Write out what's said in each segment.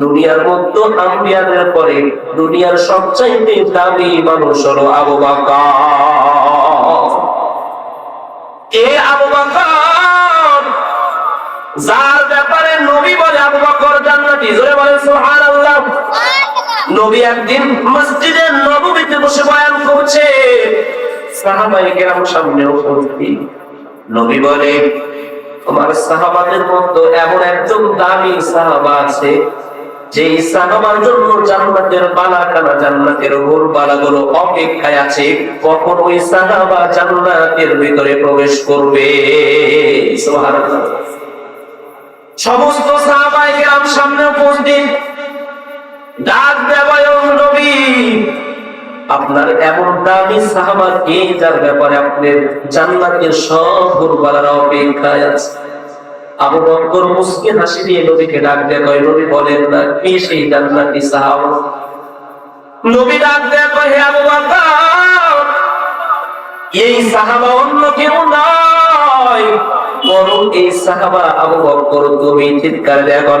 দুনিয়ার মধ্যে আম্বিয়াদের পরে দুনিয়ার সবচাইতে দামি মানুষ হলো আবু বকর। আবু যার ব্যাপারে নবী বলে আবু বকর জান্নাতি। জোরে বলেন সুবহানাল্লাহ। নবী একদিন মসজিদে নববীতে বসে বয়ান করছে। সাহাবাই সামনে উপস্থিত নবী বলে, তোমার সাহাবাদের মধ্যে এমন একজন দামি সাহাবা আছে সাহাবার জন্য জান্নাতের বালাখানা, জান্নাতের গোল বালাগুলো অপেক্ষায় আছে, কখন ওই সাহাবা জান্নাতের ভিতরে প্রবেশ করবে। সমস্ত সাহাবাই কেরাম সামনে উপস্থিত ডাক দেবায় নবী, আপনার এমন দামি সাহাবা কে যার ব্যাপারে আপনার জান্নাতের সব গুরবালারা অপেক্ষায় আছে আবু বকর মুসকে হাসি দিয়ে ডাক দেয় নবী বলেন না, কে সেই জান্নাতি সাহাবা? নবী ডাক দেয়, কয়, হে আবু বকর, এই সাহাবা অন্য কেউ নয়। বরং এই সাহাবা আবু বকর তুমি চিৎকার দেয় কর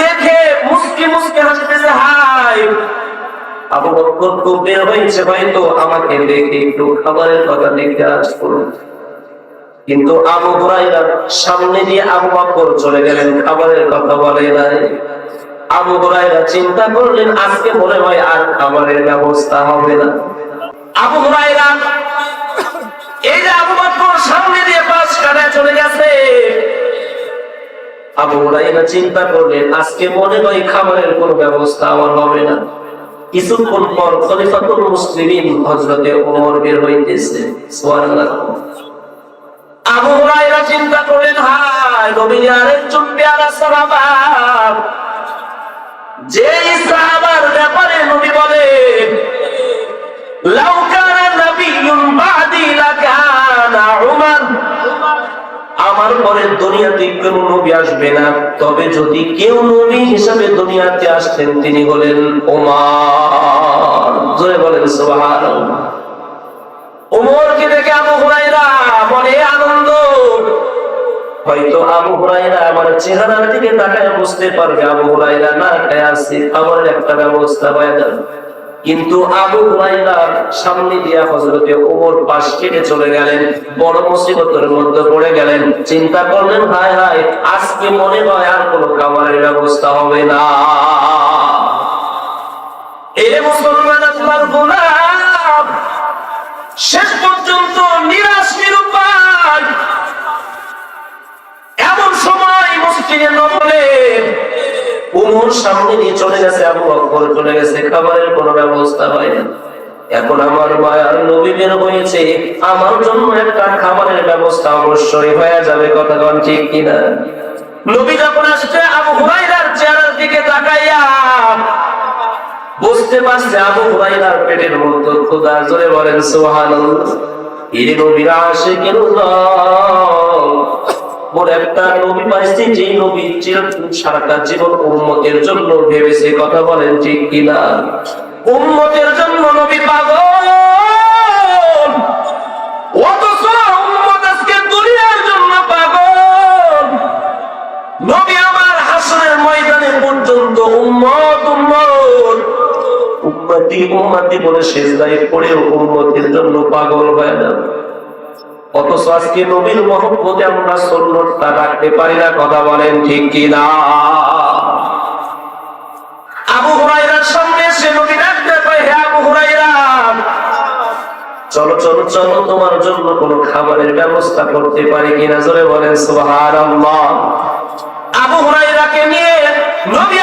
দেখে মুস্কি মুস্কি হাই কিন্তু আবু সামনে দিয়ে আবু চলে গেলেন, খাবারের কথা বলে নাই। আবু চিন্তা করলেন, আজকে মনে হয় আর খাবারের ব্যবস্থা হবে না। আবু হুরায়রা এই যে আবু সামনে দিয়ে পাশ কাটায় চলে গেছে। আবু হুরাইরা চিন্তা করলেন, আজকে মনে হয় খাবারের কোনো ব্যবস্থা আমার হবে না। কিছুক্ষণ পর খলিফাতুল মুসলিমিন হযরতে ওমর বের হইতেছে। সুবহানাল্লাহ। আবু হুরাইরা চিন্তা করলেন, হায় নবীর আরেকজন পেয়ারা সাহাবা। যে সাহাবার ব্যাপারে পরে দুনিয়াতে কোন নবী আসবে না। তবে যদি কেউ নবী হিসাবে দুনিয়াতে আসতেন, তিনি হলেন ওমর। জোরে বলেন, সুবহানাল্লাহ। ওমরকে দেখে আবু হুরায়রা মনে আনন্দ। হয়তো আবু হুরায়রা আমার চেহারার দিকে তাকায় বুঝতে পারবে, আবু হুরায়রা না খায় আছে আমার একটা ব্যবস্থা হয়ে কিন্তু আবু হুরায়রার সামনে দিয়া হজরতে ওমর পাশ কেটে চলে গেলেন, বড় মুসিবতের মধ্যে পড়ে গেলেন। চিন্তা করলেন, হায় হায়, আজকে মনে হয় আর কোনো খাবারের ব্যবস্থা হবে না। এ উমর সামনে দিয়ে চলে গেছে, আবু বকর চলে গেছে, খাবারের কোনো ব্যবস্থা হয় না এখন আমার মায়ার নবী বের হয়েছে, আমার জন্য একটা খাবারের ব্যবস্থা অবশ্যই হয়ে যাবে, কথা কন ঠিক কিনা? নবী যখন আসছে, আবু হুরাইরার চেহারার দিকে তাকাইয়া বুঝতে পারছে আবু হুরাইরার পেটের মধ্যে খোদা জোরে বলেন, সুবহানাল্লাহ। এই নবীর আশিকুল্লাহ বলে একটা নবী পাইছি যে নবী সারাটা জীবন উম্মতের জন্য ভেবেছে কথা বলেন ঠিক কিনা? উম্মতের জন্য নবী পাগল। জন্য নবী আমার হাসনের ময়দানে পর্যন্ত উম্মত উম্মত। বলে শেষদায় পড়েও উম্মতের জন্য পাগল হয়ে যাবে অথচ আজকে নবীর মহব্বতে আমরা রাখতে পারি না, কথা বলেন ঠিক কি না আবু হুরাইরার সামনে সে নবী রাখতে পারে হে আবু চলো চলো চলো, তোমার জন্য কোনো খাবারের ব্যবস্থা করতে পারি কিনা? জোরে বলেন, সুবহানাল্লাহ। আবু হুরাইরাকে নিয়ে নবী